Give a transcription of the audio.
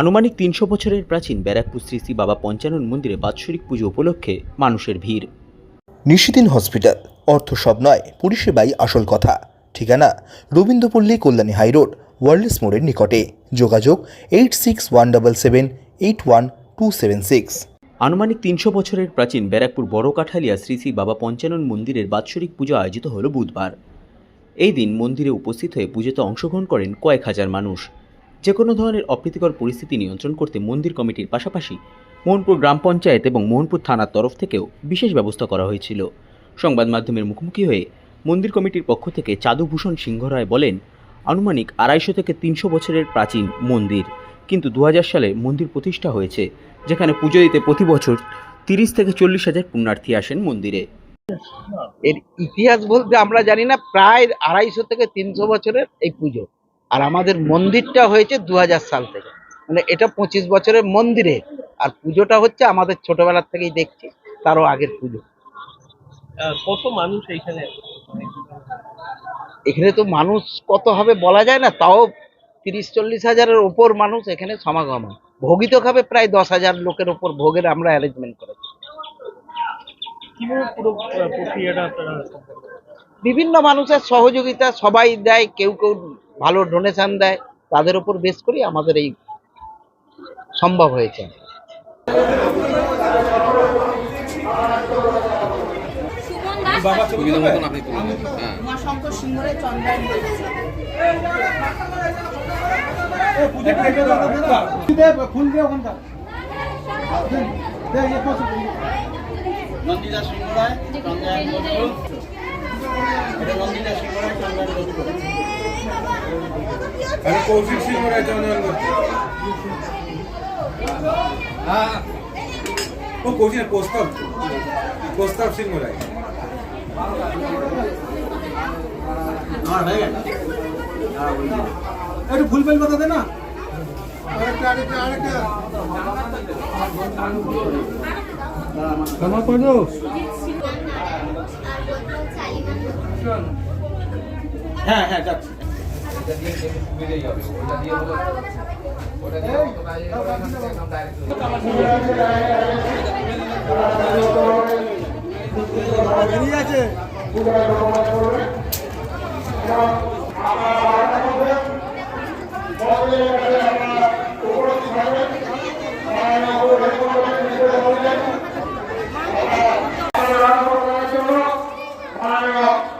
আনুমানিক তিনশো বছরের প্রাচীন ব্যারাকপুর শ্রী শ্রী বাবা পঞ্চানন মন্দিরে বাৎসরিক পুজো উপলক্ষে মানুষের ভিড়। নিশিদিন হসপিটাল অর্থ সব নয় পরিষেবাই আসল কথা। ঠিকানা রবীন্দ্রপল্লী কল্যাণী হাইরোড ওয়ার্ল্ডস মোড়ের নিকটে। যোগাযোগ eight six one double seven eight one two seven six. আনুমানিক তিনশো বছরের প্রাচীন ব্যারাকপুর বড় কাঠালিয়া শ্রী শ্রী বাবা পঞ্চানন মন্দিরের বাৎসরিক পুজো আয়োজিত হল বুধবার। এই দিন মন্দিরে উপস্থিত হয়ে পুজোতে অংশগ্রহণ করেন কয়েক হাজার মানুষ। যে কোনো ধরনের অপ্রীতিকর পরিস্থিতি নিয়ন্ত্রণ করতে মন্দির কমিটির পাশাপাশি মোহনপুর গ্রাম পঞ্চায়েত এবং মোহনপুর থানার তরফ থেকেও বিশেষ ব্যবস্থা করা হয়েছিল। সংবাদ মাধ্যমের মুখোমুখি হয়ে মন্দির কমিটির পক্ষ থেকে চাঁদুভূষণ সিংহ রায় বলেন, আনুমানিক আড়াইশো থেকে তিনশো বছরের প্রাচীন মন্দির, কিন্তু দু হাজার সালে মন্দির প্রতিষ্ঠা হয়েছে, যেখানে পুজো দিতে প্রতি বছর তিরিশ থেকে চল্লিশ হাজার পুণ্যার্থী আসেন মন্দিরে। এর ইতিহাস বলতে আমরা জানি না, প্রায় আড়াইশো থেকে তিনশো বছরের এই পুজো। আর আমাদের মন্দিরটা হয়েছে দু হাজার সাল থেকে। মানে এটা পঁচিশ বছরের মন্দিরে। আর পুজোটা হচ্ছে আমাদের ছোটবেলার থেকেই দেখছি তারও আগের পুজো। কত মানুষ এইখানে? এখানে তো মানুষ কত হবে বলা যায় না তাও তিরিশ চল্লিশ হাজারের ওপর মানুষ এখানে সমাগম হয়। ভোগিত খাবে প্রায় দশ হাজার লোকের ওপর ভোগের আমরা অ্যারেঞ্জমেন্ট করেছি। বিভিন্ন মানুষের সহযোগিতা সবাই দেয় কেউ কেউ ভালো ডোনেশন দেয় তাদের উপর বেশ করে আমাদের এই সম্ভব হয়েছে বলছি আরে কৌশিক সিং ওরা চন্দন হ্যাঁ। ও কৌশিক প্রস্তাব। প্রস্তাব সিং ওরা একটু ভুল পেল কথা দে না। ক্ষমা করো হ্যাঁ হ্যাঁ যাচ্ছি। বেরিয়ে আছে।